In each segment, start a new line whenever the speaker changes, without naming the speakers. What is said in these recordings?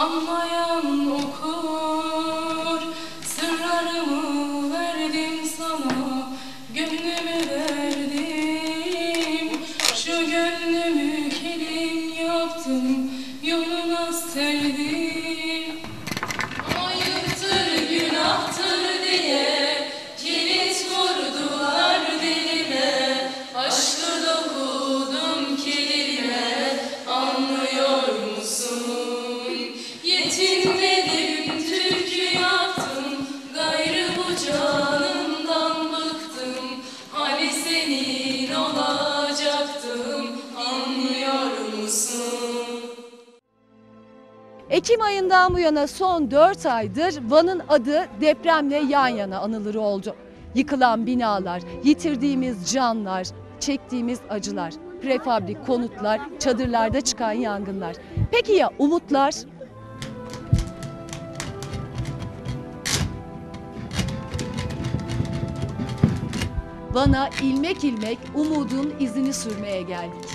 anlayan okur.
Ekim ayından bu yana son 4 aydır Van'ın adı depremle yan yana anılır oldu. Yıkılan binalar, yitirdiğimiz canlar, çektiğimiz acılar, prefabrik konutlar, çadırlarda çıkan yangınlar. Peki ya umutlar? Van'a ilmek ilmek umudun izini sürmeye geldik.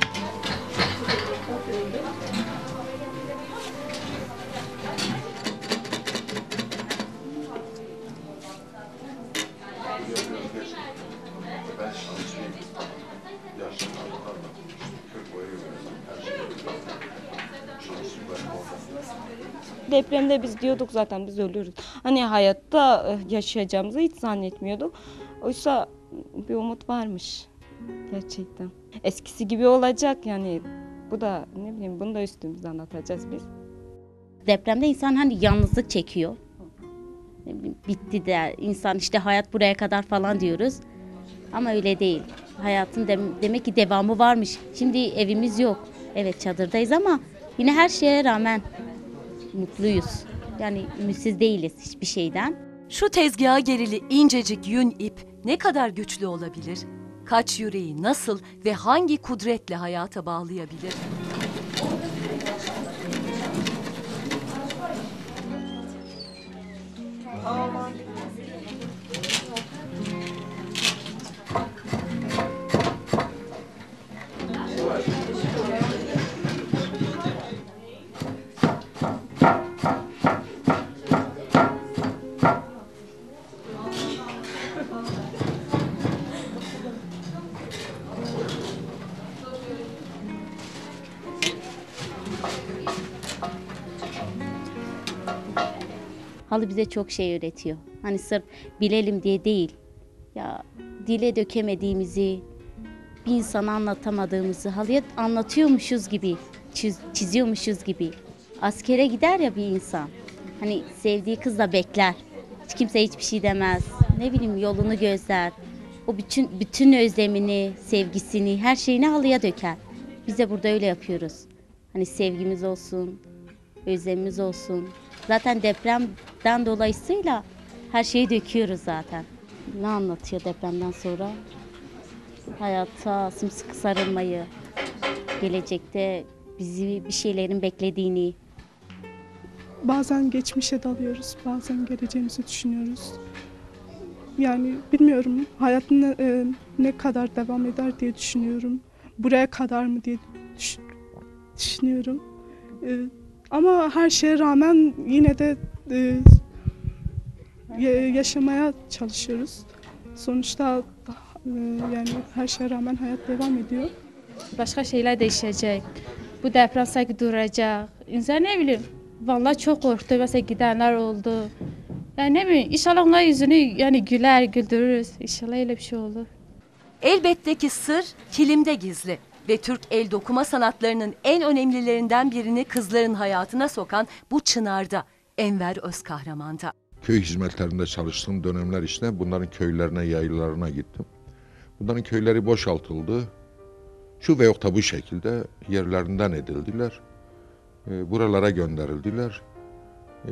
Depremde biz diyorduk zaten biz ölürüz. Hani hayatta eh, yaşayacağımızı hiç zannetmiyorduk. Oysa bir umut varmış gerçekten. Eskisi gibi olacak yani. Bu da ne bileyim bunu da üstümüzden atacağız biz.
Depremde insan hani yalnızlık çekiyor. Bitti de insan işte hayat buraya kadar falan diyoruz. Ama öyle değil. Hayatın dem- demek ki devamı varmış. Şimdi evimiz yok. Evet çadırdayız ama yine her şeye rağmen mutluyuz. Yani ümitsiz değiliz hiçbir şeyden.
Şu tezgaha gerili incecik yün ip ne kadar güçlü olabilir? Kaç yüreği nasıl ve hangi kudretle hayata bağlayabilir?
Halı bize çok şey öğretiyor. Hani sırf bilelim diye değil. Ya dile dökemediğimizi, bir insana anlatamadığımızı halıya anlatıyormuşuz gibi, çiz- çiziyormuşuz gibi. Askere gider ya bir insan. Hani sevdiği kız da bekler. Hiç kimse hiçbir şey demez. Ne bileyim yolunu gözler. O bütün bütün özlemini, sevgisini, her şeyini halıya döker. Biz de burada öyle yapıyoruz. Hani sevgimiz olsun, özlemimiz olsun. Zaten depremden dolayısıyla her şeyi döküyoruz zaten. Ne anlatıyor depremden sonra? Hayata sımsıkı sarılmayı, gelecekte bizi bir şeylerin beklediğini,
Bazen geçmişe dalıyoruz, bazen geleceğimizi düşünüyoruz. Yani bilmiyorum hayat ne, e, ne kadar devam eder diye düşünüyorum. Buraya kadar mı diye düş- düşünüyorum. E, ama her şeye rağmen yine de e, ya- yaşamaya çalışıyoruz. Sonuçta e, yani her şeye rağmen hayat devam ediyor.
başka şeyler değişecek. Bu deprem sanki duracak. İnsan ne bileyim. Vallahi çok korktu. Mesela gidenler oldu. Yani ne bileyim inşallah onlar yüzünü yani güler güldürürüz. İnşallah öyle bir şey olur.
Elbette ki sır kilimde gizli ve Türk el dokuma sanatlarının en önemlilerinden birini kızların hayatına sokan bu çınarda Enver Özkahraman'da.
Köy hizmetlerinde çalıştığım dönemler işte bunların köylerine, yaylalarına gittim. Bunların köyleri boşaltıldı. Şu veyahut da bu şekilde yerlerinden edildiler. Ee, buralara gönderildiler. Ee,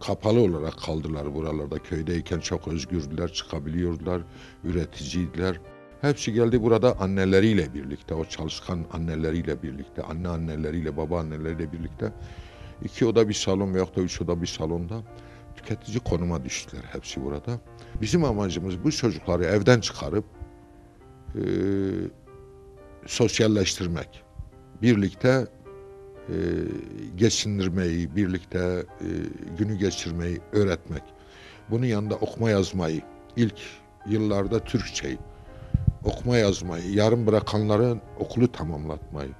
kapalı olarak kaldılar buralarda. Köydeyken çok özgürdüler, çıkabiliyordular, üreticiydiler. Hepsi geldi burada anneleriyle birlikte, o çalışkan anneleriyle birlikte, anne anneleriyle, baba anneleriyle birlikte iki oda bir salon veyahut da üç oda bir salonda tüketici konuma düştüler hepsi burada. Bizim amacımız bu çocukları evden çıkarıp e, sosyalleştirmek. Birlikte e, geçindirmeyi, birlikte e, günü geçirmeyi öğretmek. Bunun yanında okuma yazmayı, ilk yıllarda Türkçeyi, okuma yazmayı, yarım bırakanların okulu tamamlatmayı.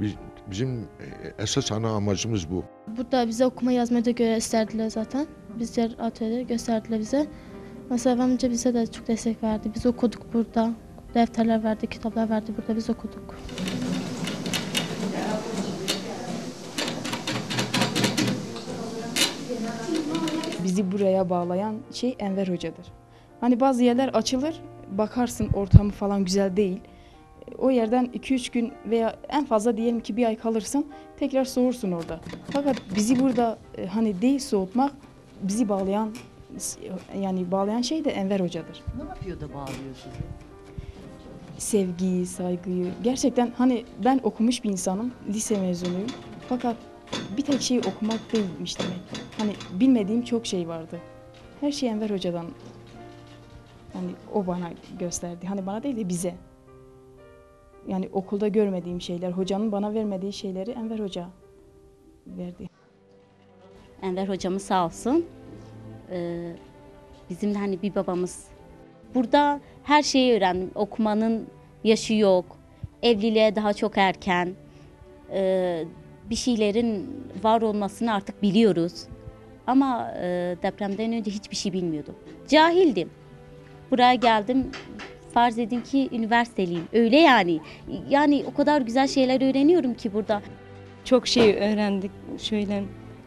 Biz, bizim e, esas ana amacımız bu.
Burada bize okuma yazmayı da gösterdiler zaten. Bizler atölyede gösterdiler bize. Mesela amca bize de çok destek verdi. Biz okuduk burada. Defterler verdi, kitaplar verdi. Burada biz okuduk.
Biz bizi buraya bağlayan şey Enver Hoca'dır. Hani bazı yerler açılır, bakarsın ortamı falan güzel değil. O yerden 2-3 gün veya en fazla diyelim ki bir ay kalırsın, tekrar soğursun orada. Fakat bizi burada e, hani değil soğutmak, bizi bağlayan yani bağlayan şey de Enver Hoca'dır.
Ne yapıyor da bağlıyor sizi?
sevgiyi, saygıyı. Gerçekten hani ben okumuş bir insanım, lise mezunuyum. Fakat bir tek şey okumak değilmiş demek. Hani bilmediğim çok şey vardı. Her şey Enver Hoca'dan. Hani o bana gösterdi. Hani bana değil de bize. Yani okulda görmediğim şeyler, hocanın bana vermediği şeyleri Enver Hoca verdi.
Enver hocamız sağ olsun. Ee, bizim de hani bir babamız. Burada her şeyi öğrendim. Okumanın yaşı yok. Evliliğe daha çok erken. Ee, bir şeylerin var olmasını artık biliyoruz. Ama e, depremden önce hiçbir şey bilmiyordum. Cahildim. Buraya geldim. Farz edin ki üniversiteliyim. Öyle yani. Yani o kadar güzel şeyler öğreniyorum ki burada.
Çok şey öğrendik. Şöyle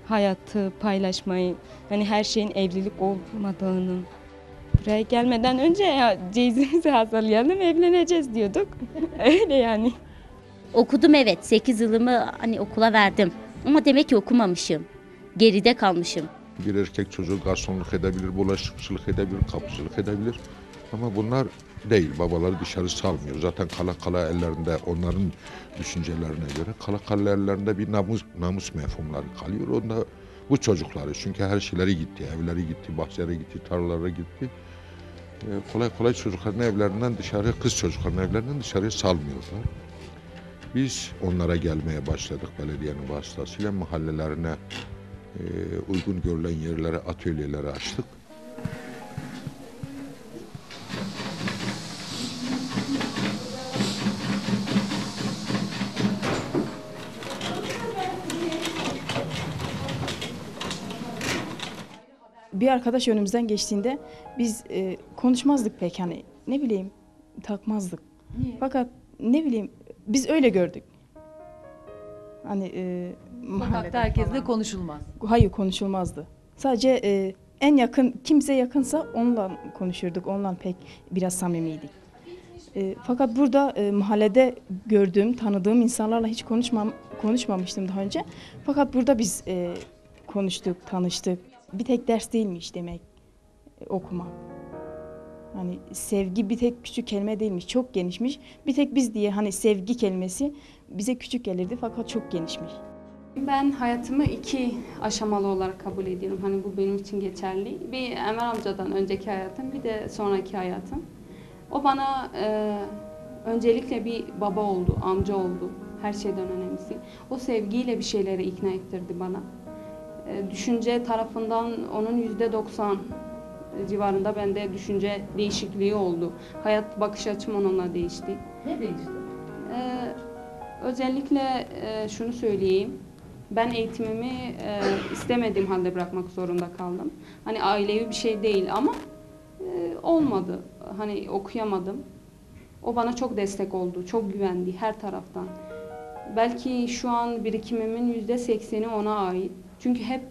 hayatı paylaşmayı, hani her şeyin evlilik olmadığını. Buraya gelmeden önce ya ceyizimizi hazırlayalım evleneceğiz diyorduk. Öyle yani.
Okudum evet. 8 yılımı hani okula verdim. Ama demek ki okumamışım. Geride kalmışım.
Bir erkek çocuğu garsonluk edebilir, bulaşıkçılık edebilir, kapıcılık edebilir. Ama bunlar değil. Babaları dışarı salmıyor. Zaten kala kala ellerinde onların düşüncelerine göre kala kala ellerinde bir namus, namus mefhumları kalıyor. Onda bu çocukları çünkü her şeyleri gitti. Evleri gitti, bahçeleri gitti, tarlalara gitti. Ee, kolay kolay çocukların evlerinden dışarı, kız çocukların evlerinden dışarıya salmıyorlar. Biz onlara gelmeye başladık belediyenin vasıtasıyla mahallelerine e, uygun görülen yerlere atölyeleri açtık.
Bir arkadaş önümüzden geçtiğinde biz e, konuşmazdık pek hani ne bileyim takmazdık. Fakat ne bileyim biz öyle gördük. Hani e,
Sokakta
mahalleden
herkesle
falan.
konuşulmaz.
Hayır konuşulmazdı. Sadece e, en yakın kimse yakınsa onunla konuşurduk. Onunla pek biraz samimiydik. E, fakat burada e, mahallede gördüğüm, tanıdığım insanlarla hiç konuşmam konuşmamıştım daha önce. Fakat burada biz e, konuştuk, tanıştık. Bir tek ders değilmiş demek e, okumak. Hani sevgi bir tek küçük kelime değilmiş, çok genişmiş. Bir tek biz diye hani sevgi kelimesi bize küçük gelirdi fakat çok genişmiş.
Ben hayatımı iki aşamalı olarak kabul ediyorum. Hani bu benim için geçerli. Bir Enver amcadan önceki hayatım, bir de sonraki hayatım. O bana e, öncelikle bir baba oldu, amca oldu. Her şeyden önemlisi. O sevgiyle bir şeyleri ikna ettirdi bana. E, düşünce tarafından onun yüzde doksan civarında bende düşünce değişikliği oldu. Hayat bakış açım onunla değişti.
Ne değişti?
Özellikle e, şunu söyleyeyim. Ben eğitimimi e, istemediğim halde bırakmak zorunda kaldım. Hani ailevi bir şey değil ama e, olmadı. Hani okuyamadım. O bana çok destek oldu, çok güvendi her taraftan. Belki şu an birikimimin yüzde sekseni ona ait. Çünkü hep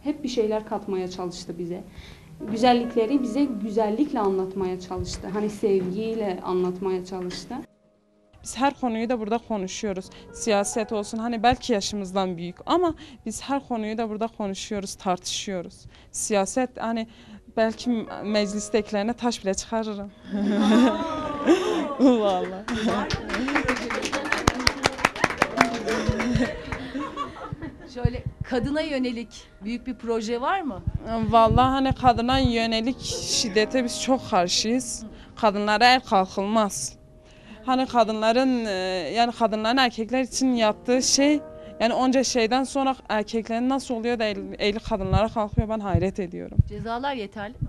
hep bir şeyler katmaya çalıştı bize. Güzellikleri bize güzellikle anlatmaya çalıştı. Hani sevgiyle anlatmaya çalıştı.
Biz her konuyu da burada konuşuyoruz. Siyaset olsun hani belki yaşımızdan büyük ama biz her konuyu da burada konuşuyoruz, tartışıyoruz. Siyaset hani belki meclistekilerine taş bile çıkarırım. Vallahi.
Şöyle kadına yönelik büyük bir proje var mı?
Vallahi hani kadına yönelik şiddete biz çok karşıyız. Kadınlara el kalkılmaz. Hani kadınların e, yani kadınların erkekler için yaptığı şey yani onca şeyden sonra erkeklerin nasıl oluyor da el, eli kadınlara kalkıyor ben hayret ediyorum.
Cezalar yeterli mi?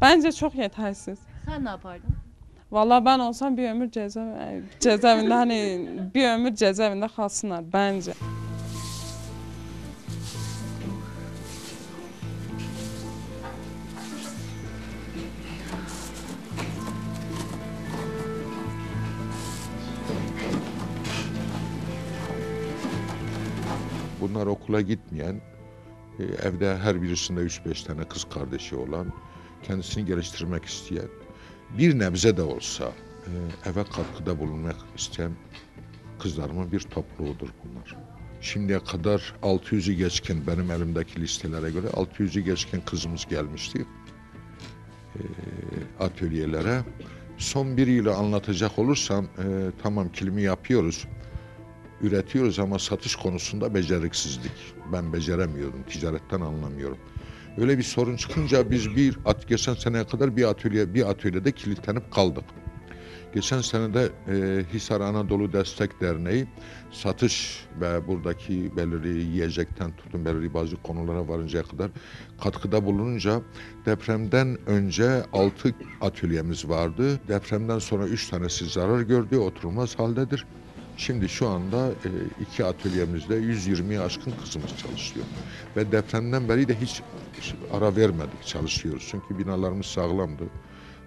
Bence çok yetersiz.
Sen ne yapardın?
Vallahi ben olsam bir ömür ceza cezaevinde hani bir ömür cezaevinde kalsınlar bence.
Bunlar okula gitmeyen, e, evde her birisinde 3-5 tane kız kardeşi olan, kendisini geliştirmek isteyen, bir nebze de olsa e, eve katkıda bulunmak isteyen kızlarımın bir topluluğudur bunlar. Şimdiye kadar 600'ü geçkin benim elimdeki listelere göre 600'ü geçkin kızımız gelmişti e, atölyelere. Son bir yılı anlatacak olursam tamam kilimi yapıyoruz, üretiyoruz ama satış konusunda beceriksizlik. Ben beceremiyorum, ticaretten anlamıyorum. Öyle bir sorun çıkınca biz bir at geçen seneye kadar bir atölye bir atölyede kilitlenip kaldık. Geçen sene de e, Hisar Anadolu Destek Derneği satış ve buradaki belirli yiyecekten tutun belirli bazı konulara varıncaya kadar katkıda bulununca depremden önce 6 atölyemiz vardı. Depremden sonra 3 tanesi zarar gördü, oturulmaz haldedir. Şimdi şu anda e, iki atölyemizde 120'ye aşkın kızımız çalışıyor. Ve depremden beri de hiç ara vermedik çalışıyoruz. Çünkü binalarımız sağlamdı.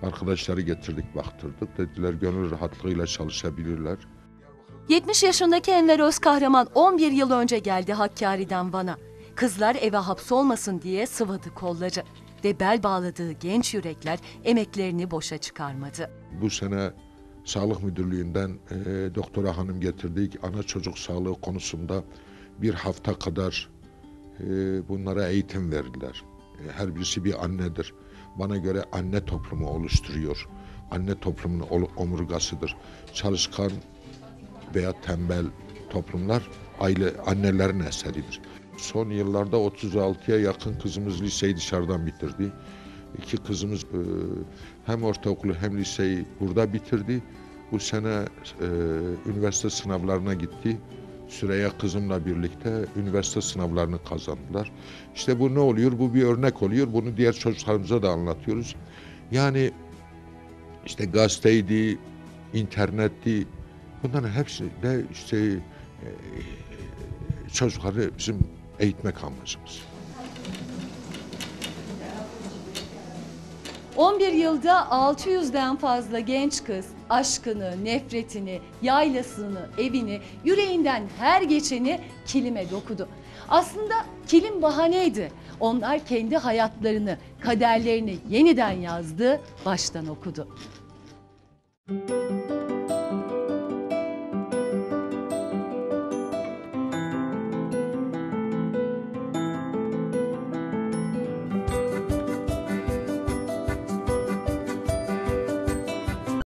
Arkadaşları getirdik, baktırdık. Dediler gönül rahatlığıyla çalışabilirler.
70 yaşındaki Enver Özkahraman 11 yıl önce geldi Hakkari'den Van'a. Kızlar eve hapsolmasın diye sıvadı kolları. Ve bel bağladığı genç yürekler emeklerini boşa çıkarmadı.
Bu sene Sağlık Müdürlüğü'nden e, doktora hanım getirdik. Ana çocuk sağlığı konusunda bir hafta kadar e, bunlara eğitim verdiler. E, her birisi bir annedir. Bana göre anne toplumu oluşturuyor. Anne toplumunun omurgasıdır. Çalışkan veya tembel toplumlar aile annelerin eseridir. Son yıllarda 36'ya yakın kızımız liseyi dışarıdan bitirdi. İki kızımız e, hem ortaokulu hem liseyi burada bitirdi. Bu sene e, üniversite sınavlarına gitti. Süreyya kızımla birlikte üniversite sınavlarını kazandılar. İşte bu ne oluyor? Bu bir örnek oluyor. Bunu diğer çocuklarımıza da anlatıyoruz. Yani işte gazeteydi, internetti. Bunların hepsi de işte e, çocukları bizim eğitmek amacımız.
11 yılda 600'den fazla genç kız aşkını, nefretini, yaylasını, evini, yüreğinden her geçeni kilime dokudu. Aslında kilim bahaneydi. Onlar kendi hayatlarını, kaderlerini yeniden yazdı, baştan okudu.